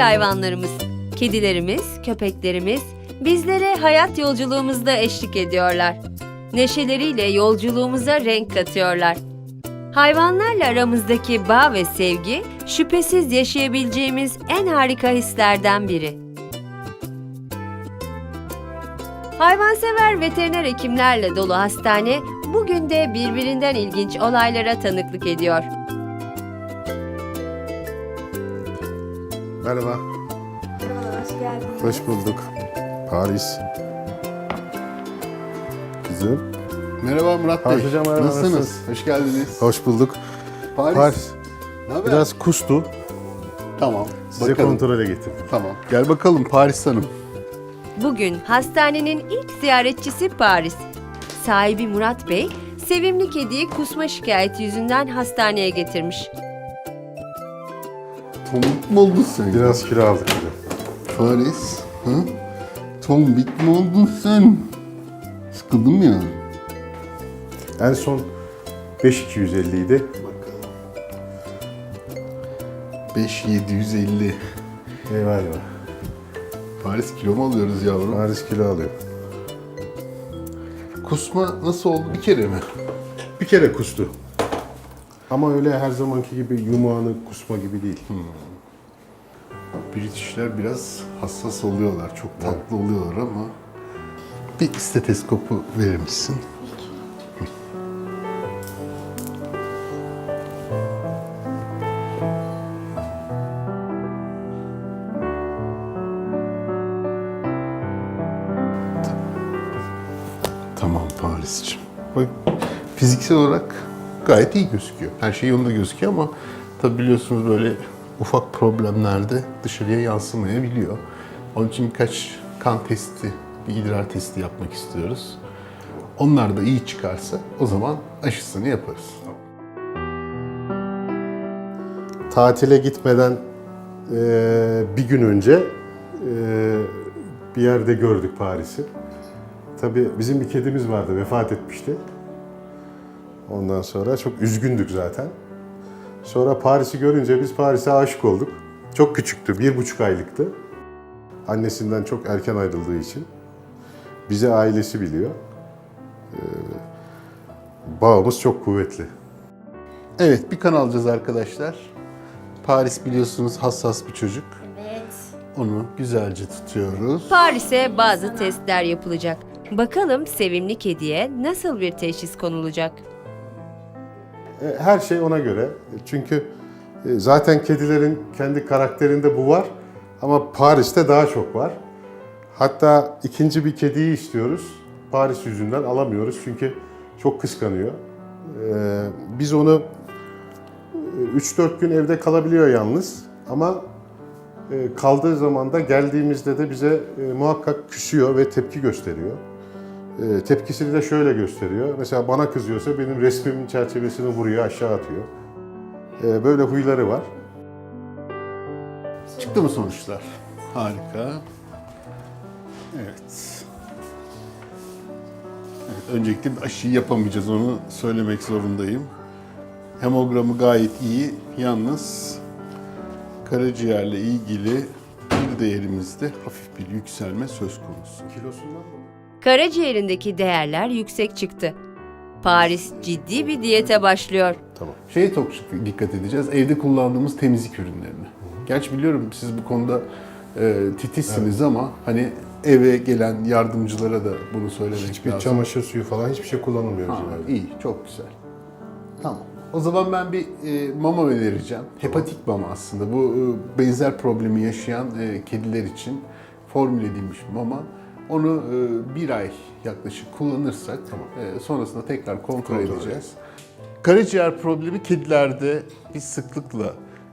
hayvanlarımız. Kedilerimiz, köpeklerimiz bizlere hayat yolculuğumuzda eşlik ediyorlar. Neşeleriyle yolculuğumuza renk katıyorlar. Hayvanlarla aramızdaki bağ ve sevgi şüphesiz yaşayabileceğimiz en harika hislerden biri. Hayvansever veteriner hekimlerle dolu hastane bugün de birbirinden ilginç olaylara tanıklık ediyor. Merhaba. Merhabalar, hoş geldiniz. Hoş bulduk. Paris. Kızım. Merhaba Murat Bey. Paris hocam, merhaba, Nasılsınız? nasılsınız? Hoş geldiniz. Hoş bulduk. Paris. Paris. Ne haber? Biraz kustu. Tamam. Size bakalım. kontrole getirdim. Tamam. Gel bakalım Paris Hanım. Bugün hastanenin ilk ziyaretçisi Paris. Sahibi Murat Bey, sevimli kediyi kusma şikayeti yüzünden hastaneye getirmiş. Tombik mi oldun sen? Biraz kilo aldık hocam. Paris. Hı? Tombik mi oldun sen? Sıkıldım ya. En son 5250 idi. Bakalım. 5750. Eyvah eyvah. Paris kilo mu alıyoruz yavrum? Paris kilo alıyor. Kusma nasıl oldu? Bir kere mi? Bir kere kustu. Ama öyle her zamanki gibi yumağını kusma gibi değil. Britishler biraz hassas oluyorlar. Çok tatlı oluyorlar ama bir stetoskopu verir misin? Tamam Paris'ciğim. Bak fiziksel olarak gayet iyi gözüküyor. Her şey yolunda gözüküyor ama tabi biliyorsunuz böyle ufak problemlerde dışarıya yansımayabiliyor. Onun için birkaç kan testi, bir idrar testi yapmak istiyoruz. Onlar da iyi çıkarsa o zaman aşısını yaparız. Tatile gitmeden eee, bir gün önce eee, bir yerde gördük Paris'i. Tabii bizim bir kedimiz vardı, vefat etmişti. Ondan sonra çok üzgündük zaten. Sonra Paris'i görünce biz Paris'e aşık olduk. Çok küçüktü, bir buçuk aylıktı. Annesinden çok erken ayrıldığı için. Bize ailesi biliyor. Eee, bağımız çok kuvvetli. Evet bir kan alacağız arkadaşlar. Paris biliyorsunuz hassas bir çocuk. Evet. Onu güzelce tutuyoruz. Paris'e bazı testler yapılacak. Bakalım sevimli kediye nasıl bir teşhis konulacak? E, Her şey ona göre. Çünkü e, zaten kedilerin kendi karakterinde bu var. Ama Paris'te daha çok var. Hatta ikinci bir kediyi istiyoruz. Paris yüzünden alamıyoruz çünkü çok kıskanıyor. E, Biz onu e, 3-4 gün evde kalabiliyor yalnız. Ama e, kaldığı zaman da geldiğimizde de bize e, muhakkak küsüyor ve tepki gösteriyor. E, tepkisini de şöyle gösteriyor. Mesela bana kızıyorsa benim resmimin çerçevesini vuruyor, aşağı atıyor. E, böyle huyları var. Çıktı mı sonuçlar? Harika. Evet. Evet, öncelikle bir aşıyı yapamayacağız onu söylemek zorundayım. Hemogramı gayet iyi. Yalnız karaciğerle ilgili bir değerimizde hafif bir yükselme söz konusu. Kilosundan mı? Karaciğerindeki değerler yüksek çıktı. Paris ciddi bir diyete başlıyor. Tamam. Şeye çok dikkat edeceğiz. Evde kullandığımız temizlik ürünlerine. Gerçi biliyorum siz bu konuda e, titizsiniz ama hani eve gelen yardımcılara da bunu söylemek Hiçbir lazım. çamaşır suyu falan hiçbir şey kullanılmıyor Ha, iyi, çok güzel. Tamam. O zaman ben bir e, mama önereceğim. Hepatik mama aslında. Bu e, benzer problemi yaşayan e, kediler için formül edilmiş bir mama. Onu e, bir ay yaklaşık kullanırsak e, sonrasında tekrar kontrol, Kontrol edeceğiz. Karaciğer problemi kedilerde biz sıklıkla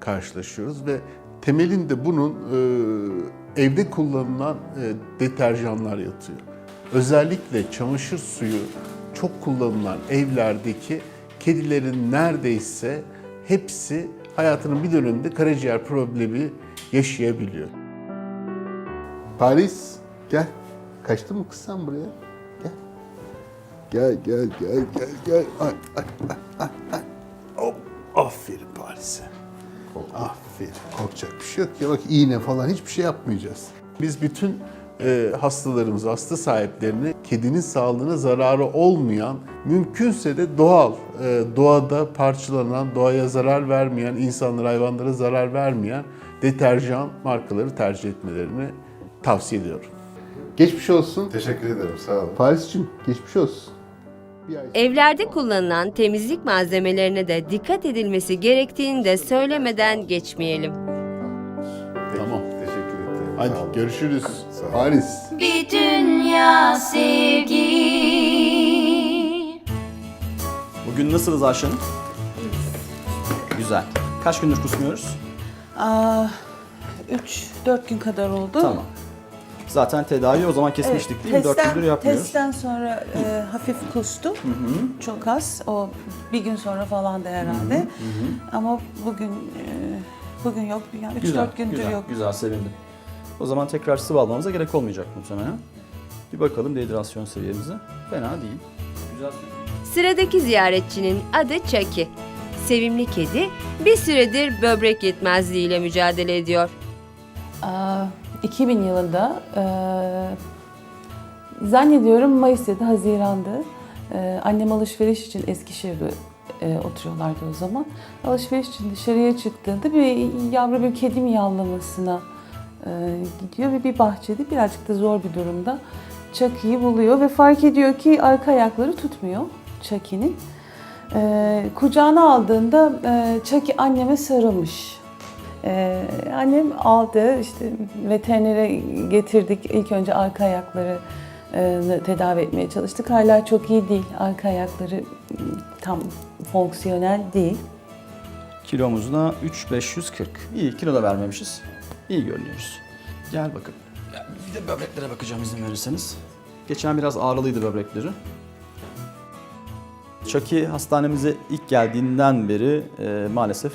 karşılaşıyoruz ve temelinde bunun e, evde kullanılan deterjanlar yatıyor. Özellikle çamaşır suyu çok kullanılan evlerdeki kedilerin neredeyse hepsi hayatının bir döneminde karaciğer problemi yaşayabiliyor. Paris gel. Kaçtın mı kız sen buraya? Gel. Gel gel gel gel gel. Ay ay ay ay. ay. Hop. Aferin Paris'e. Aferin. Korkacak bir şey yok ya. Bak iğne falan hiçbir şey yapmayacağız. Biz bütün e, hastalarımızı, hasta sahiplerini kedinin sağlığına zararı olmayan, mümkünse de doğal, e, doğada parçalanan, doğaya zarar vermeyen, insanlara, hayvanlara zarar vermeyen deterjan markaları tercih etmelerini tavsiye ediyorum. Geçmiş olsun. Teşekkür ederim. Sağ olun. Paris'cim geçmiş olsun. Evlerde kullanılan temizlik malzemelerine de dikkat edilmesi gerektiğini de söylemeden geçmeyelim. Tamam. Teşekkür ederim. Hadi Sağ olun. görüşürüz. Sağ. Paris. Bir dünya sevgi. Bugün nasılız Ayşe Hanım? Güzel. Kaç gündür kusmuyoruz? 3-4 gün kadar oldu. Tamam. Zaten tedavi o zaman kesmiştik değil mi? 4 gündür yapmıyoruz. testten sonra e, hafif kustu. Çok az. O bir gün sonra falan da herhalde. Ama bugün e, bugün yok. Yani 3-4 Güzel, gündür güzel, yok. güzel sevindim. O zaman tekrar sıvı almamıza gerek olmayacak muhtemelen. Bir bakalım dehidrasyon seviyemize. Fena değil. Güzel. Sıradaki ziyaretçinin adı Chucky. Sevimli kedi bir süredir böbrek yetmezliğiyle mücadele ediyor. Aa, 2000 yılında e, zannediyorum Mayıs ya da Haziran'dı. E, annem alışveriş için Eskişehir'de e, oturuyorlardı o zaman. Alışveriş için dışarıya çıktığında bir yavru bir kedi miyavlamasına e, gidiyor ve bir bahçede birazcık da zor bir durumda Chucky'yi buluyor ve fark ediyor ki arka ayakları tutmuyor Chucky'nin. E, kucağına aldığında e, Chucky anneme sarılmış. Ee, annem aldı, işte veterinere getirdik. İlk önce arka ayakları e, tedavi etmeye çalıştık. Hala çok iyi değil. Arka ayakları tam fonksiyonel değil. Kilomuz da 3540. İyi kilo da vermemişiz. İyi görünüyoruz. Gel bakın. Ya bir de böbreklere bakacağım izin verirseniz. Geçen biraz ağrılıydı böbrekleri. Chucky hastanemize ilk geldiğinden beri e, maalesef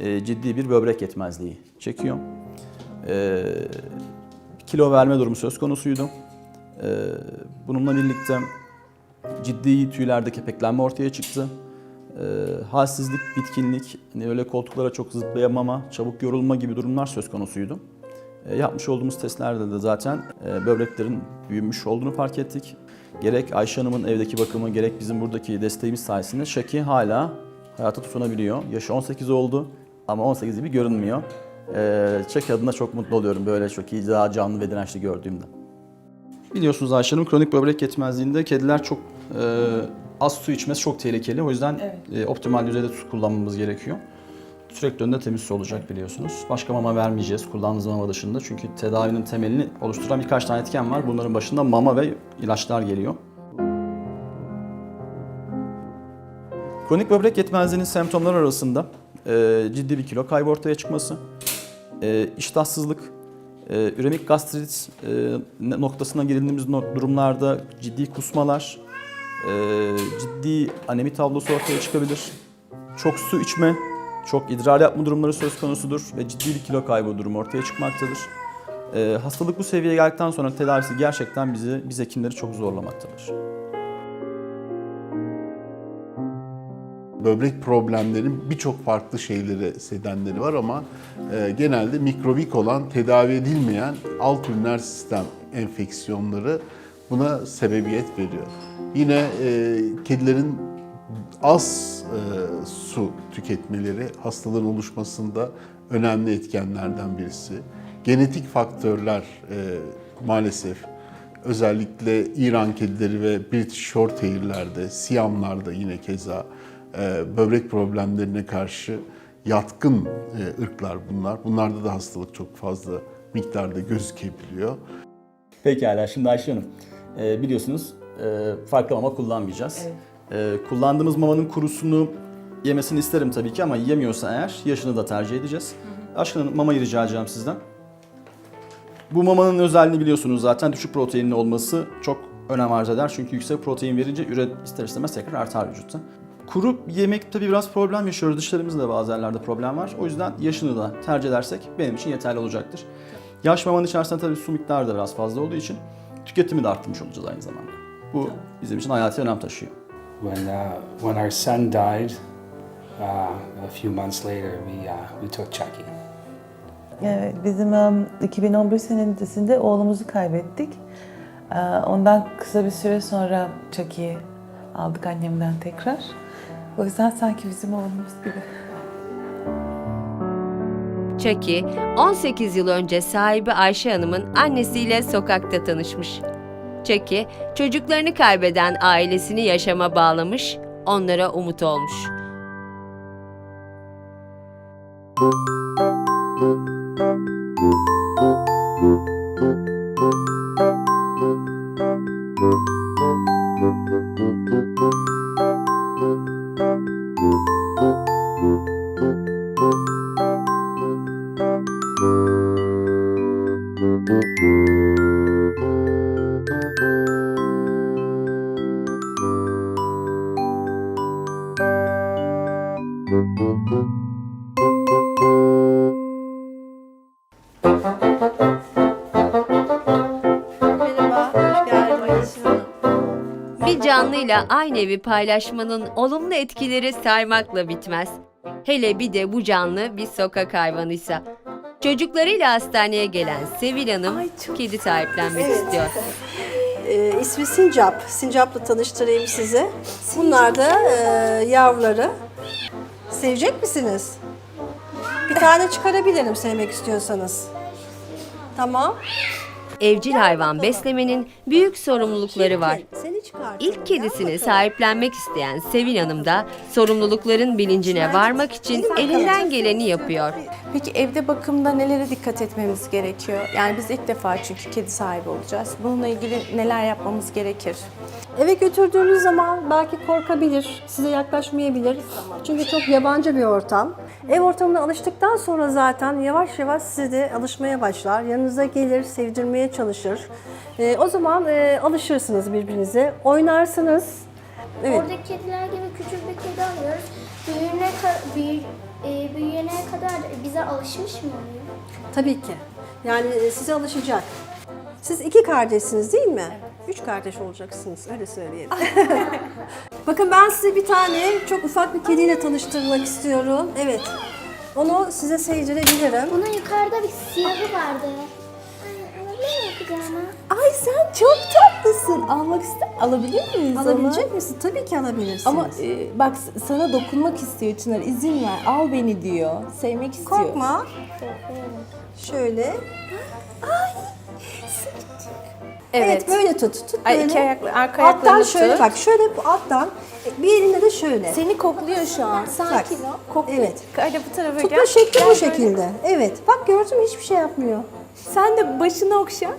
e, ciddi bir böbrek yetmezliği çekiyor. E, kilo verme durumu söz konusuydu. E, bununla birlikte ciddi tüylerde kepeklenme ortaya çıktı. E, halsizlik, bitkinlik, hani öyle koltuklara çok zıplayamama, çabuk yorulma gibi durumlar söz konusuydu. Yapmış olduğumuz testlerde de zaten böbreklerin büyümüş olduğunu fark ettik. Gerek Ayşe Hanım'ın evdeki bakımı, gerek bizim buradaki desteğimiz sayesinde Şaki hala hayata tutunabiliyor. Yaşı 18 oldu ama 18 gibi görünmüyor. E, Şaki adına çok mutlu oluyorum böyle çok iyi, daha canlı ve dirençli gördüğümde. Biliyorsunuz Ayşe Hanım kronik böbrek yetmezliğinde kediler çok e, az su içmesi çok tehlikeli. O yüzden e, optimal düzeyde su kullanmamız gerekiyor. Sürekli önünde temiz su olacak biliyorsunuz. Başka mama vermeyeceğiz kullandığımız mama dışında. Çünkü tedavinin temelini oluşturan birkaç tane etken var. Bunların başında mama ve ilaçlar geliyor. Kronik böbrek yetmezliğinin semptomları arasında e, ciddi bir kilo kaybı ortaya çıkması, e, iştahsızlık, e, üremik gastrit e, noktasına girildiğimiz durumlarda ciddi kusmalar, ciddi anemi tablosu ortaya çıkabilir. Çok su içme, çok idrar yapma durumları söz konusudur ve ciddi bir kilo kaybı durumu ortaya çıkmaktadır. Hastalık bu seviyeye geldikten sonra tedavisi gerçekten bizi, biz hekimleri çok zorlamaktadır. Böbrek problemlerinin birçok farklı şeyleri, sedenleri var ama e, genelde mikrobik olan, tedavi edilmeyen alt üriner sistem enfeksiyonları buna sebebiyet veriyor. Yine e, kedilerin az e, su tüketmeleri hastalığın oluşmasında önemli etkenlerden birisi. Genetik faktörler e, maalesef özellikle İran kedileri ve British Shorthair'lerde, Siyamlarda yine keza böbrek problemlerine karşı yatkın e, ırklar bunlar. Bunlarda da hastalık çok fazla miktarda gözükebiliyor. Pekala şimdi Ayşe Hanım, e, biliyorsunuz e, farklı mama kullanmayacağız. E, kullandığımız mamanın kurusunu yemesini isterim tabii ki ama yemiyorsa eğer yaşını da tercih edeceğiz. Ayşe Hanım mamayı rica edeceğim sizden. Bu mamanın özelliğini biliyorsunuz zaten düşük proteinli olması çok önem arz eder. Çünkü yüksek protein verince üre ister istemez tekrar artar vücutta. Kuru yemek tabii biraz problem yaşıyoruz. Dişlerimizde de bazı yerlerde problem var. O yüzden yaşını da tercih edersek benim için yeterli olacaktır. Yaş mamanın içerisinde tabii su miktarı da biraz fazla olduğu için tüketimi de arttırmış olacağız aynı zamanda. Bu bizim için hayati önem taşıyor. when uh, when our son died, uh, a few months later, we, uh, we took Chucky. Evet, bizim um, 2011 senesinde oğlumuzu kaybettik. Ee, Ondan kısa bir süre sonra Chucky'yi aldık annemden tekrar. O yüzden sanki bizim oğlumuz gibi. Chucky, 18 yıl önce sahibi Ayşe Hanım'ın annesiyle sokakta tanışmış. Chucky, çocuklarını kaybeden ailesini yaşama bağlamış, onlara umut olmuş. Bir canlıyla aynı evi paylaşmanın olumlu etkileri saymakla bitmez. Hele bir de bu canlı bir sokak hayvanıysa. Çocuklarıyla hastaneye gelen Sevil Hanım kedi sahiplenmek istiyor. Ee, ismi Sincap. Sincap'la tanıştırayım sizi. Bunlar da e, yavruları. Sevecek misiniz? Bir tane çıkarabilirim sevmek istiyorsanız. Tamam. Evcil hayvan beslemenin büyük sorumlulukları var. İlk kedisini sahiplenmek isteyen Sevil Hanım da sorumlulukların bilincine varmak için elinden geleni yapıyor. Peki evde bakımda nelere dikkat etmemiz gerekiyor? Yani biz ilk defa çünkü kedi sahibi olacağız. Bununla ilgili neler yapmamız gerekir? Eve götürdüğünüz zaman belki korkabilir, size yaklaşmayabilir. Çünkü çok yabancı bir ortam. Ev ortamına alıştıktan sonra zaten yavaş yavaş size de alışmaya başlar. Yanınıza gelir, sevdirmeye çalışır. Ee, o zaman e, alışırsınız birbirinize, oynarsınız. Evet. Oradaki kediler gibi küçük bir kedi alıyoruz. Büyüyene, ka- büyü, e, büyüyene kadar bize alışmış mı oluyor? Tabii ki. Yani e, size alışacak. Siz iki kardeşsiniz değil mi? Üç kardeş olacaksınız, öyle söyleyelim. Bakın ben size bir tane çok ufak bir kediyle tanıştırmak istiyorum. Evet. Onu size sevdirebilirim. Bunun yukarıda bir siyahı vardı. Ay sen çok tatlısın. Almak ister, alabilir miyiz Alabilecek misin? Tabii ki alabilirsiniz. Ama e, bak sana dokunmak istiyor Çınar. izin ver. Al beni diyor. Sevmek istiyor. Korkma. Şöyle. Evet, böyle tut. Tut Ay, böyle. iki ayaklı, arka Alttan ayaklarını şöyle tut. bak, şöyle bu alttan. Bir elinde de şöyle. Seni kokluyor şu an. Sakin Bak, ol. Kokluyor. evet. Hadi bu tarafa Tutma gel. şekli Gel bu böyle. şekilde. Evet. Bak gördün mü hiçbir şey yapmıyor. Sen de başını okşa.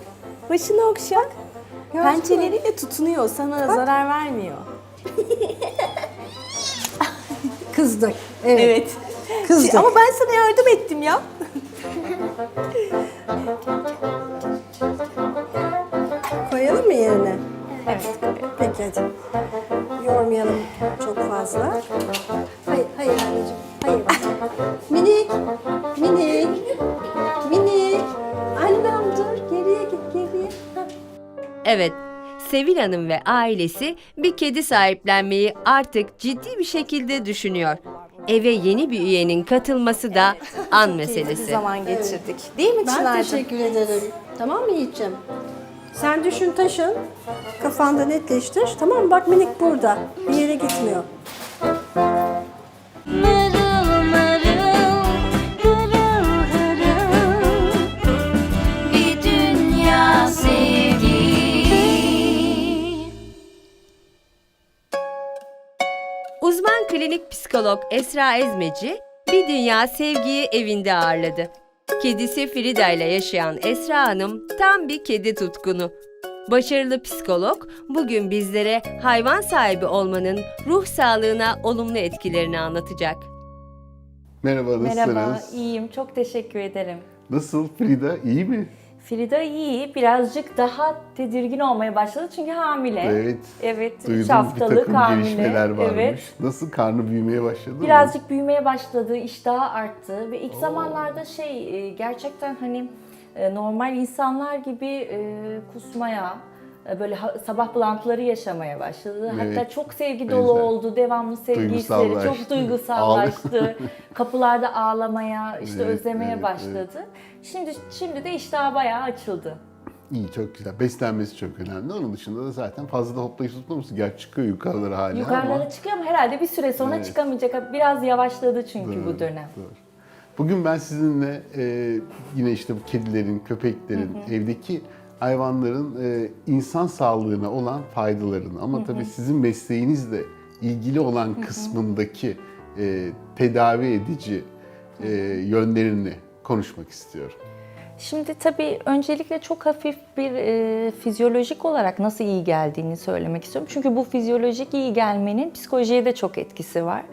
Başını okşa. Pençeleriyle tutunuyor. Sana zarar vermiyor. Kızdık. Evet. Evet. Kızdık. Ama ben sana yardım ettim ya. Sevil Hanım ve ailesi bir kedi sahiplenmeyi artık ciddi bir şekilde düşünüyor. Eve yeni bir üyenin katılması da an Bir meselesi. zaman geçirdik. Değil mi Ben Çınar'cığım? teşekkür ederim. Tamam mı Yiğit'ciğim? Sen düşün taşın. Kafanda netleştir. Tamam mı? Bak minik burada. Bir yere gitmiyor. Psikolog Esra Ezmeci bir dünya sevgiyi evinde ağırladı. Kedisi Frida ile yaşayan Esra Hanım tam bir kedi tutkunu. Başarılı psikolog bugün bizlere hayvan sahibi olmanın ruh sağlığına olumlu etkilerini anlatacak. Merhaba, nasılsınız? Merhaba, iyiyim. Çok teşekkür ederim. Nasıl Frida, iyi mi? Frida iyi, birazcık daha tedirgin olmaya başladı çünkü hamile. Evet. Evet, 3 Duydum bir haftalık takım hamile. gelişmeler varmış. Evet. Nasıl karnı büyümeye başladı mı? Birazcık büyümeye başladı, iştahı arttı ve ilk zamanlarda şey e, gerçekten hani e, normal insanlar gibi e, kusmaya, böyle ha- sabah bulantıları yaşamaya başladı. Hatta Evet. çok sevgi dolu Benzer. oldu. Devamlı sevgi hisleri. Çok duygusallaştı. Kapılarda ağlamaya, işte Evet, özlemeye evet, başladı. Şimdi şimdi de iştah bayağı açıldı. İyi çok güzel. Beslenmesi çok önemli. Onun dışında da zaten fazla da hoplayıp zıplaması. Gerçi çıkıyor yukarılara hala Yukarılara ama. çıkıyor ama herhalde bir süre sonra Evet. çıkamayacak. Biraz yavaşladı çünkü bu Doğru, dönem. doğru. Bugün ben sizinle e, yine işte bu kedilerin, köpeklerin, evdeki hayvanların e, insan sağlığına olan faydalarını ama tabii sizin mesleğinizle ilgili olan kısmındaki e, tedavi edici e, yönlerini konuşmak istiyorum. Şimdi tabii öncelikle çok hafif bir e, fizyolojik olarak nasıl iyi geldiğini söylemek istiyorum. Çünkü bu fizyolojik iyi gelmenin psikolojiye de çok etkisi var.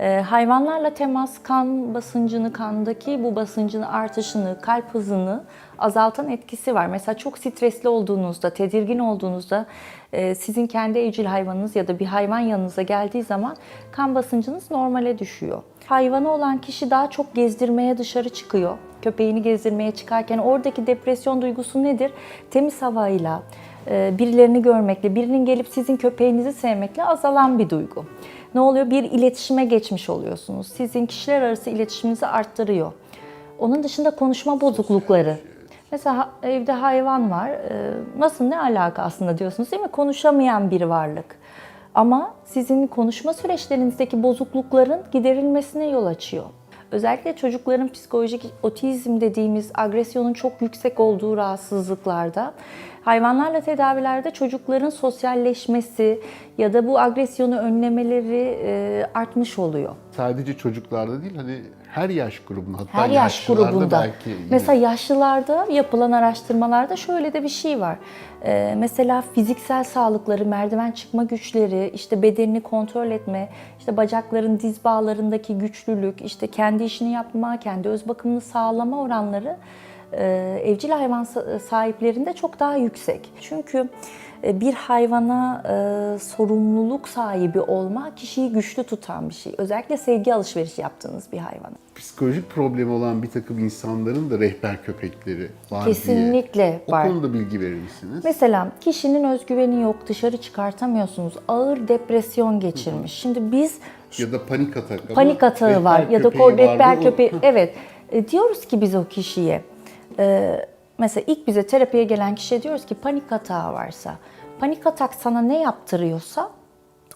E, hayvanlarla temas kan basıncını, kandaki bu basıncın artışını, kalp hızını azaltan etkisi var. Mesela çok stresli olduğunuzda, tedirgin olduğunuzda e, sizin kendi evcil hayvanınız ya da bir hayvan yanınıza geldiği zaman kan basıncınız normale düşüyor. Hayvanı olan kişi daha çok gezdirmeye dışarı çıkıyor. Köpeğini gezdirmeye çıkarken oradaki depresyon duygusu nedir? Temiz havayla, e, birilerini görmekle, birinin gelip sizin köpeğinizi sevmekle azalan bir duygu. Ne oluyor? Bir iletişime geçmiş oluyorsunuz. Sizin kişiler arası iletişiminizi arttırıyor. Onun dışında konuşma bozuklukları. Mesela evde hayvan var. e, Nasıl ne alaka aslında diyorsunuz değil mi? Konuşamayan bir varlık. Ama sizin konuşma süreçlerinizdeki bozuklukların giderilmesine yol açıyor. Özellikle çocukların psikolojik otizm dediğimiz agresyonun çok yüksek olduğu rahatsızlıklarda hayvanlarla tedavilerde çocukların sosyalleşmesi ya da bu agresyonu önlemeleri e, artmış oluyor. Sadece çocuklarda değil hani her yaş grubunda hatta Her yaş grubunda. belki yine. Mesela yaşlılarda yapılan araştırmalarda şöyle de bir şey var. Ee, mesela fiziksel sağlıkları, merdiven çıkma güçleri, işte bedenini kontrol etme, işte bacakların diz bağlarındaki güçlülük, işte kendi işini yapma, kendi öz bakımını sağlama oranları evcil hayvan sa- sahiplerinde çok daha yüksek. Çünkü e, bir hayvana e, sorumluluk sahibi olma kişiyi güçlü tutan bir şey. Özellikle sevgi alışverişi yaptığınız bir hayvana. psikolojik problemi olan bir takım insanların da rehber köpekleri var Kesinlikle diye. var. O konuda bilgi verir misiniz? Mesela kişinin özgüveni yok, dışarı çıkartamıyorsunuz, ağır depresyon geçirmiş. Şimdi biz Ya da panik atak. panik atağı var ya da rehber köpeği. Evet. E, diyoruz ki biz o kişiye e, mesela ilk bize terapiye gelen kişiye diyoruz ki panik atağı varsa panik atak sana ne yaptırıyorsa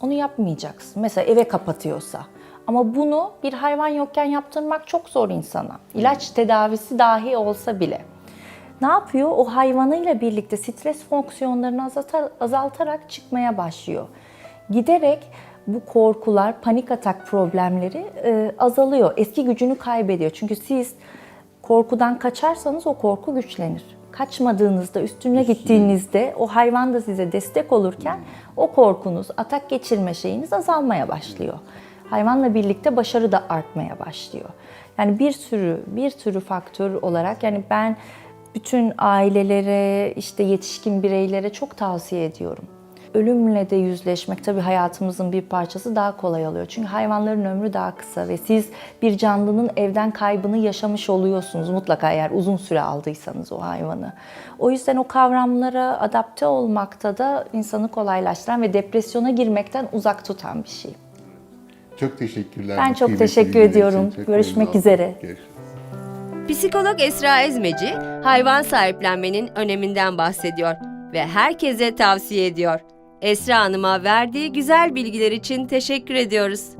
onu yapmayacaksın. Mesela eve kapatıyorsa. Ama bunu bir hayvan yokken yaptırmak çok zor insana. İlaç tedavisi dahi olsa bile. Ne yapıyor? O hayvanıyla birlikte stres fonksiyonlarını azaltar- azaltarak çıkmaya başlıyor. Giderek bu korkular, panik atak problemleri e, azalıyor. Eski gücünü kaybediyor. Çünkü siz korkudan kaçarsanız o korku güçlenir. Kaçmadığınızda, üstüne gittiğinizde o hayvan da size destek olurken o korkunuz, atak geçirme şeyiniz azalmaya başlıyor. Hayvanla birlikte başarı da artmaya başlıyor. Yani bir sürü bir sürü faktör olarak yani ben bütün ailelere, işte yetişkin bireylere çok tavsiye ediyorum. Ölümle de yüzleşmek tabii hayatımızın bir parçası daha kolay oluyor. Çünkü hayvanların ömrü daha kısa ve siz bir canlının evden kaybını yaşamış oluyorsunuz mutlaka eğer uzun süre aldıysanız o hayvanı. O yüzden o kavramlara adapte olmakta da insanı kolaylaştıran ve depresyona girmekten uzak tutan bir şey. Çok teşekkürler. Ben çok teşekkür ediyorum. Çok Görüşmek üzere. Görüşürüz. Psikolog Esra Ezmeci hayvan sahiplenmenin öneminden bahsediyor ve herkese tavsiye ediyor. Esra Hanım'a verdiği güzel bilgiler için teşekkür ediyoruz.